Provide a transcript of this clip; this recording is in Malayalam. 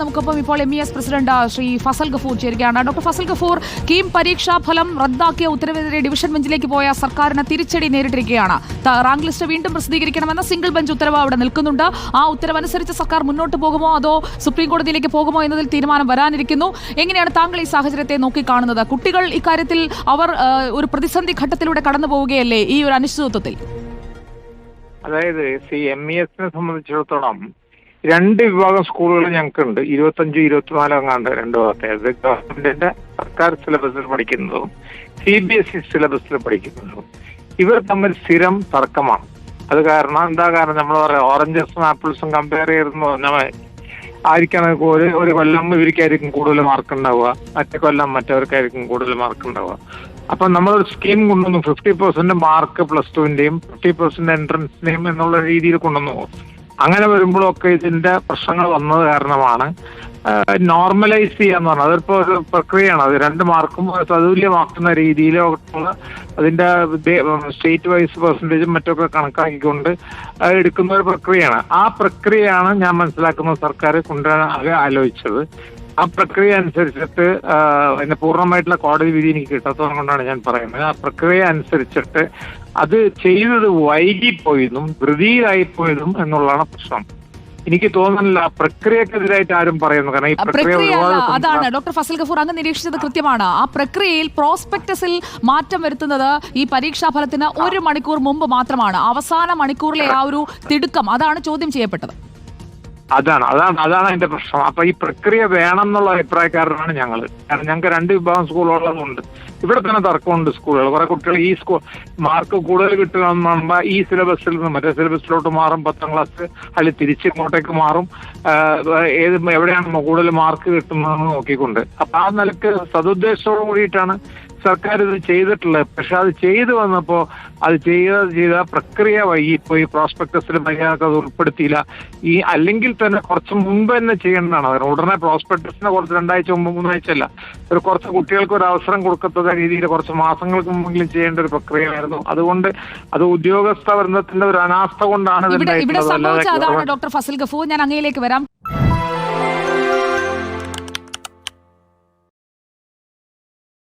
നമുക്കൊപ്പം ഇപ്പോൾ M E S president Shri Fazal Gafoor ചേരുകയാണ്. ഡോക്ടർ ഫസൽ ഗഫൂർ കീം പരീക്ഷാ ഫലം റദ്ദാക്കിയ ഉത്തരവിനെതിരെ ഡിവിഷൻ ബെഞ്ചിലേക്ക് പോയ സർക്കാരിന് തിരിച്ചടി നേരിട്ടിരിക്കുകയാണ്. റാങ്ക് ലിസ്റ്റ് വീണ്ടും പ്രസിദ്ധീകരിക്കണമെന്ന സിംഗിൾ ബെഞ്ച് ഉത്തരവ് അവിടെ നിൽക്കുന്നുണ്ട്. ആ ഉത്തരവനുസരിച്ച് സർക്കാർ മുന്നോട്ട് പോകുമോ അതോ സുപ്രീം കോടതിയിലേക്ക് പോകുമോ എന്നതിൽ തീരുമാനം വരാനിരിക്കുന്നു. എങ്ങനെയാണ് താങ്കൾ ഈ സാഹചര്യത്തെ നോക്കിക്കാണുന്നത്? കുട്ടികൾ ഇക്കാര്യത്തിൽ അവർ ഒരു പ്രതിസന്ധി ഘട്ടത്തിലൂടെ കടന്നു പോവുകയല്ലേ ഈ ഒരു അനിശ്ചിതത്വത്തിൽ? അതായത് സി എം ഇ എസിനെ സംബന്ധിച്ചിടത്തോളം രണ്ട് വിഭാഗം സ്കൂളുകൾ ഞങ്ങൾക്കുണ്ട്. ഇരുപത്തഞ്ച് ഇരുപത്തിനാല് അങ്ങാണ്ട് രണ്ട് ഭാഗത്തെ. അത് ഗവൺമെന്റിന്റെ സർക്കാർ സിലബസിൽ പഠിക്കുന്നതും സി ബി എസ് ഇ സിലബസിൽ പഠിക്കുന്നതും. ഇവർ തമ്മിൽ സ്ഥിരം തർക്കമാണ്. അത് കാരണം എന്താ കാരണം? നമ്മൾ പറയാം ഓറഞ്ചസും ആപ്പിൾസും കമ്പയർ ചെയ്തെന്ന് പറഞ്ഞാൽ ആയിരിക്കണം ഒരു ഒരു കൊല്ലം ഇവർക്കായിരിക്കും കൂടുതൽ മാർക്ക് ഉണ്ടാവുക. മറ്റേ കൊല്ലം മറ്റവർക്കായിരിക്കും കൂടുതൽ മാർക്ക് ഉണ്ടാവുക. അപ്പൊ നമ്മളൊരു സ്കീം കൊണ്ടുവന്നു ഫിഫ്റ്റി പെർസെന്റ് മാർക്ക് പ്ലസ് ടുവിന്റെയും ഫിഫ്റ്റി പെർസെന്റ് എൻട്രൻസിന്റെയും എന്നുള്ള രീതിയിൽ കൊണ്ടുവന്നു അങ്ങനെ വരുമ്പോഴൊക്കെ ഇതിന്റെ പ്രശ്നങ്ങൾ വന്നത് കാരണമാണ് നോർമലൈസ് ചെയ്യാന്ന് പറഞ്ഞത് അതിപ്പോ ഒരു പ്രക്രിയയാണ്. അത് രണ്ട് മാർക്കും തതുല്യമാക്കുന്ന രീതിയിലോട്ടുള്ള അതിന്റെ സ്റ്റേറ്റ് വൈസ് പെർസെന്റേജും മറ്റൊക്കെ കണക്കാക്കിക്കൊണ്ട് എടുക്കുന്ന ഒരു പ്രക്രിയയാണ്. ആ പ്രക്രിയയാണ് ഞാൻ മനസ്സിലാക്കുന്ന സർക്കാർ കൊണ്ടുവരാൻ ആലോചിച്ചത്. ആ പ്രക്രിയ അനുസരിച്ചിട്ട് അതിന്റെ പൂർണമായിട്ടുള്ള കോടതി വിധി എനിക്ക് കിട്ടാത്തത് കൊണ്ടാണ് ഞാൻ പറയുന്നത്. ആ പ്രക്രിയ അനുസരിച്ചിട്ട് അത് ചെയ്തത് വൈകിപ്പോയതും ധൃതിയിലായിപ്പോയതും എന്നുള്ളതാണ് പ്രശ്നം. എനിക്ക് തോന്നുന്നില്ല ആ പ്രക്രിയക്കെതിരായിട്ട് ആരും പറയുന്നു. കാരണം ഈ പ്രക്രിയ അതാണ്. ഡോക്ടർ ഫസൽ ഗഫൂർ അങ്ങ് നിരീക്ഷിച്ചത് കൃത്യമാണ്. ആ പ്രക്രിയയിൽ പ്രോസ്പെക്ടസിൽ മാറ്റം വരുത്തുന്നത് ഈ പരീക്ഷാ ഫലത്തിന് ഒരു മണിക്കൂർ മുമ്പ് മാത്രമാണ്. അവസാന മണിക്കൂറിലെ ആ ഒരു തിടുക്കം അതാണ് ചോദ്യം ചെയ്യപ്പെട്ടത്. അതാണ് അതാണ് അതാണ് അതിന്റെ പ്രശ്നം. അപ്പൊ ഈ പ്രക്രിയ വേണം എന്നുള്ള അഭിപ്രായക്കാരനാണ് ഞങ്ങൾ കാരണം ഞങ്ങൾക്ക് രണ്ട് വിഭാഗം സ്കൂളുള്ളതുകൊണ്ട് ഇവിടെ തന്നെ തർക്കമുണ്ട് സ്കൂളുകൾ. കുറെ കുട്ടികൾ ഈ സ്കൂൾ മാർക്ക് കൂടുതൽ കിട്ടുക പറയുമ്പോൾ ഈ സിലബസിൽ നിന്ന് മറ്റേ സിലബസിലോട്ട് മാറും പത്താം ക്ലാസ് അല്ലെങ്കിൽ തിരിച്ച് ഇങ്ങോട്ടേക്ക് മാറും. ഏത് എവിടെയാണ് കൂടുതൽ മാർക്ക് കിട്ടുന്നതെന്ന് നോക്കിക്കൊണ്ട്. അപ്പൊ ആ നിലയ്ക്ക് സതുദ്ദേശത്തോടു കൂടിയിട്ടാണ് സർക്കാർ ഇത് ചെയ്തിട്ടുള്ളത് പക്ഷെ അത് ചെയ്തു വന്നപ്പോ അത് ചെയ്ത ചെയ്ത പ്രക്രിയ വൈകി പോയി പ്രോസ്പെക്ടസിൽ മര്യാദയ്ക്ക് അത് ഉൾപ്പെടുത്തിയില്ല. ഈ അല്ലെങ്കിൽ തന്നെ കുറച്ച് മുമ്പ് തന്നെ ചെയ്യേണ്ടതാണ്. അതിന് ഉടനെ പ്രോസ്പെക്ടസിനെ കുറച്ച് രണ്ടാഴ്ച മുമ്പ് മൂന്നാഴ്ച അല്ല. ഒരു കുറച്ച് കുട്ടികൾക്ക് ഒരു അവസരം കൊടുക്കത്തക്ക രീതിയിൽ കുറച്ച് മാസങ്ങൾക്ക് മുമ്പെങ്കിലും ചെയ്യേണ്ട ഒരു പ്രക്രിയയായിരുന്നു. അതുകൊണ്ട് അത് ഉദ്യോഗസ്ഥ വൃന്ദത്തിന്റെ ഒരു അനാസ്ഥ കൊണ്ടാണ് ഇവിടെ ഡോക്ടർ ഫസൽ ഗഫൂർ. ഞാൻ അങ്ങയിലേക്ക് വരാം.